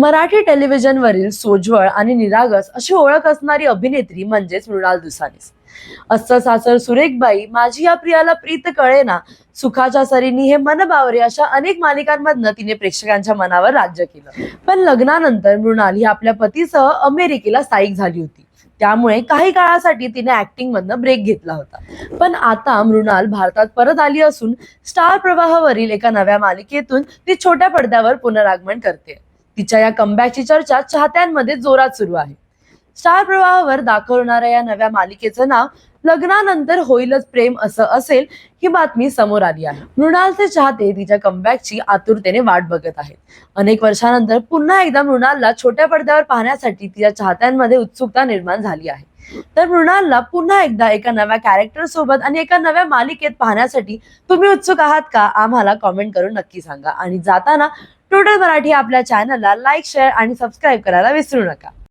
मराठी टेलिव्हिजनवरील सोज्वळ आणि निरागस अशी ओळख असणारी अभिनेत्री म्हणजेच मृणाल दुसानीस अस्स सासर सुरेखबाई माझी या प्रियाला प्रीत कळेना. सुखाच्या सरीनी हे मन बावरे अशा अनेक मालिकांमधनं तिने प्रेक्षकांच्या मनावर राज्य केलं. पण लग्नानंतर मृणाल ही आपल्या पतीसह अमेरिकेला स्थायिक झाली होती. त्यामुळे काही काळासाठी तिने ऍक्टिंग मधनं ब्रेक घेतला होता. पण आता मृणाल भारतात परत आली असून स्टार प्रवाहावरील एका नव्या मालिकेतून ती छोट्या पडद्यावर पुनरागमन करते तिच्या या कमबॅकची चर्चा चाहत्यांमध्ये जोरात सुरू आहे. स्टार प्रवाहावर दाखवणाऱ्या या नव्या मालिकेचं नाव लग्नानंतर होईलच प्रेम असं असेल ही बातमी समोर आली आहे. मृणालचे चाहते तिच्या कमबॅकची आतुरतेने वाट बघत आहेत. अनेक वर्षानंतर पुन्हा एकदा मृणालला छोट्या पडद्यावर पाहण्यासाठी तिच्या चाहत्यांमध्ये उत्सुकता निर्माण झाली आहे. तर मृणालला पुन्हा एकदा एका नव्या कॅरेक्टर सोबत आणि एका नव्या मालिकेत पाहण्यासाठी तुम्ही उत्सुक आहात का? आम्हाला कॉमेंट करून नक्की सांगा. आणि जाताना टोटल मराठी आपल्या चॅनलला लाईक शेअर आणि सबस्क्राईब करायला विसरू नका.